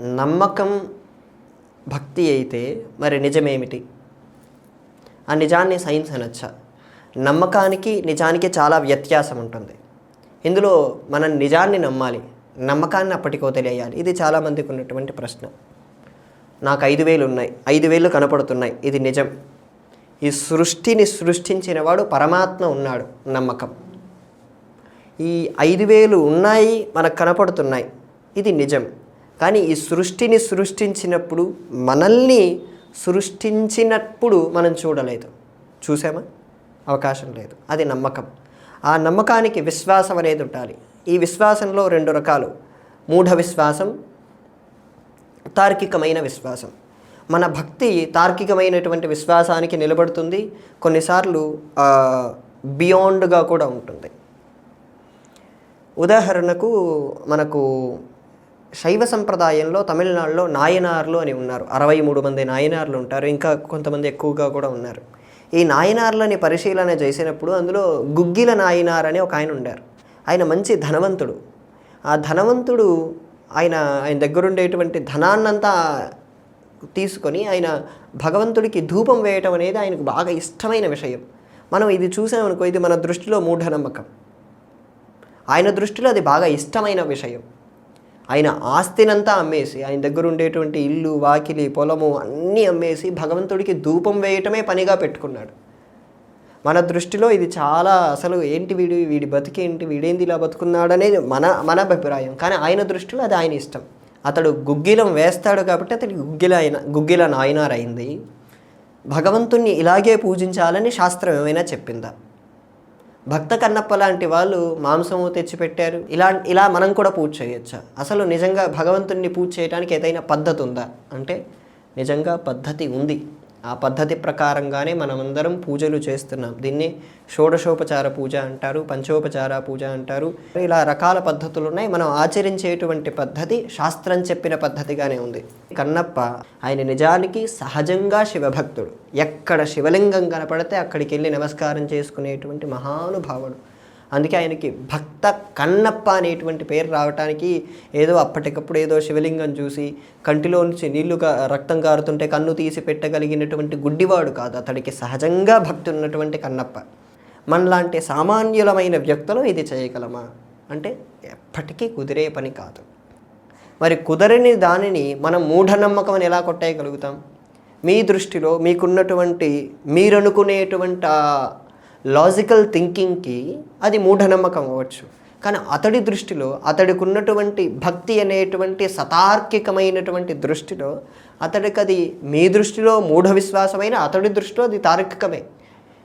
నమ్మకం భక్తి అయితే మరి నిజమేమిటి? ఆ నిజాన్ని సైన్స్ అనొచ్చా? నమ్మకానికి నిజానికి చాలా వ్యత్యాసం ఉంటుంది. ఇందులో మనం నిజాన్ని నమ్మాలి నమ్మకాన్ని అప్పటికో తెలియాలి. ఇది చాలామందికి ఉన్నటువంటి ప్రశ్న. నాకు ఐదు వేలు ఉన్నాయి. ఐదు వేలు కనపడుతున్నాయి. ఇది నిజం. ఈ సృష్టిని సృష్టించిన వాడు పరమాత్మ ఉన్నాడు నమ్మకం. ఈ ఐదు వేలు ఉన్నాయి మనకు కనపడుతున్నాయి. ఇది నిజం. కానీ ఈ సృష్టిని సృష్టించినప్పుడు మనల్ని సృష్టించినప్పుడు మనం చూడలేదు. చూసామా? అవకాశం లేదు. అది నమ్మకం. ఆ నమ్మకానికి విశ్వాసం అనేది ఉండాలి. ఈ విశ్వాసంలో రెండు రకాలు. మూఢ విశ్వాసం తార్కికమైన విశ్వాసం. మన భక్తి తార్కికమైనటువంటి విశ్వాసానికి నిలబడుతుంది. కొన్నిసార్లు బియాండ్గా కూడా ఉంటుంది. ఉదాహరణకు మనకు శైవ సంప్రదాయంలో తమిళనాడులో నాయనార్లు అని ఉన్నారు. అరవై మూడు మంది నాయనార్లు ఉంటారు. ఇంకా కొంతమంది ఎక్కువగా కూడా ఉన్నారు. ఈ నాయనార్లని పరిశీలన చేసినప్పుడు అందులో గుగ్గిల నాయనార్ అని ఒక ఆయన ఉండారు. ఆయన మంచి ధనవంతుడు. ఆ ధనవంతుడు ఆయన ఆయన దగ్గరుండేటువంటి ధనాన్నంతా తీసుకొని ఆయన భగవంతుడికి ధూపం వేయటం అనేది ఆయనకు బాగా ఇష్టమైన విషయం. మనం ఇది చూసామనుకో ఇది మన దృష్టిలో మూఢనమ్మకం. ఆయన దృష్టిలో అది బాగా ఇష్టమైన విషయం. ఆయన ఆస్తినంతా అమ్మేసి ఆయన దగ్గర ఉండేటువంటి ఇల్లు వాకిలి పొలము అన్నీ అమ్మేసి భగవంతుడికి ధూపం వేయటమే పనిగా పెట్టుకున్నాడు. మన దృష్టిలో ఇది చాలా అసలు ఏంటి వీడి వీడి బతికేంటి వీడేంది ఇలా బతుకున్నాడు అనేది మన మన అభిప్రాయం. కానీ ఆయన దృష్టిలో అది ఆయన ఇష్టం. అతడు గుగ్గిలం వేస్తాడు కాబట్టి అతడి గుగ్గిల అయిన గుగ్గిల నాయనారైంది. అయింది భగవంతుణ్ణి ఇలాగే పూజించాలని శాస్త్రం ఏమైనా చెప్పిందా? భక్త కన్నప్ప లాంటి వాళ్ళు మాంసము తెచ్చిపెట్టారు. ఇలా ఇలా మనం కూడా పూజ చేయొచ్చా? అసలు నిజంగా భగవంతుణ్ణి పూజ చేయడానికి ఏదైనా పద్ధతి ఉందా? అంటే నిజంగా పద్ధతి ఉంది. ఆ పద్ధతి ప్రకారంగానే మనమందరం పూజలు చేస్తున్నాం. దీన్ని షోడశోపచార పూజ అంటారు పంచోపచార పూజ అంటారు. ఇలా రకాల పద్ధతులు ఉన్నాయి. మనం ఆచరించేటువంటి పద్ధతి శాస్త్రం చెప్పిన పద్ధతిగానే ఉంది. కన్నప్ప ఆయన నిజానికి సహజంగా శివభక్తుడు. ఎక్కడ శివలింగం కనపడితే అక్కడికి వెళ్ళి నమస్కారం చేసుకునేటువంటి మహానుభావుడు. అందుకే ఆయనకి భక్త కన్నప్ప అనేటువంటి పేరు రావటానికి ఏదో అప్పటికప్పుడు ఏదో శివలింగం చూసి కంటిలో నుంచి నీళ్ళు కా- రక్తం కారుతుంటే కన్ను తీసి పెట్టగలిగినటువంటి గుడ్డివాడు కాదు అతడికి సహజంగా భక్తి ఉన్నటువంటి కన్నప్ప. మనలాంటి సామాన్యులమైన వ్యక్తులు ఇది చేయగలమా? అంటే ఎప్పటికీ కుదిరే పని కాదు. మరి కుదరని దానిని మనం మూఢనమ్మకం అని ఎలా కొట్టేయగలుగుతాం? మీ దృష్టిలో మీకున్నటువంటి మీరనుకునేటువంటి లాజికల్ థింకింగ్కి అది మూఢనమ్మకం అవ్వచ్చు. కానీ అతడి దృష్టిలో అతడికి ఉన్నటువంటి భక్తి అనేటువంటి సతార్కికమైనటువంటి దృష్టిలో అతడికి అది మీ దృష్టిలో మూఢ విశ్వాసమైన అతడి దృష్టిలో అది తార్కికమే.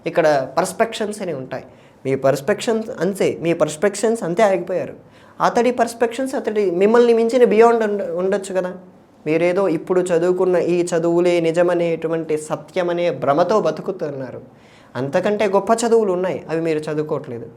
ఇక్కడ పర్స్పెక్షన్స్ అని ఉంటాయి. మీ పర్స్పెక్షన్స్ అంతే మీ పర్స్పెక్షన్స్ అంతే ఆగిపోయారు. అతడి పర్స్పెక్షన్స్ అతడి మిమ్మల్ని మించిన బియాండ్ ఉండొచ్చు కదా. మీరేదో ఇప్పుడు చదువుకున్న ఈ చదువులే నిజమనేటువంటి సత్యమనే భ్రమతో బతుకుతున్నారు. అంతకంటే గొప్ప చదువులు ఉన్నాయి అవి మీరు చదువుకోవట్లేదు.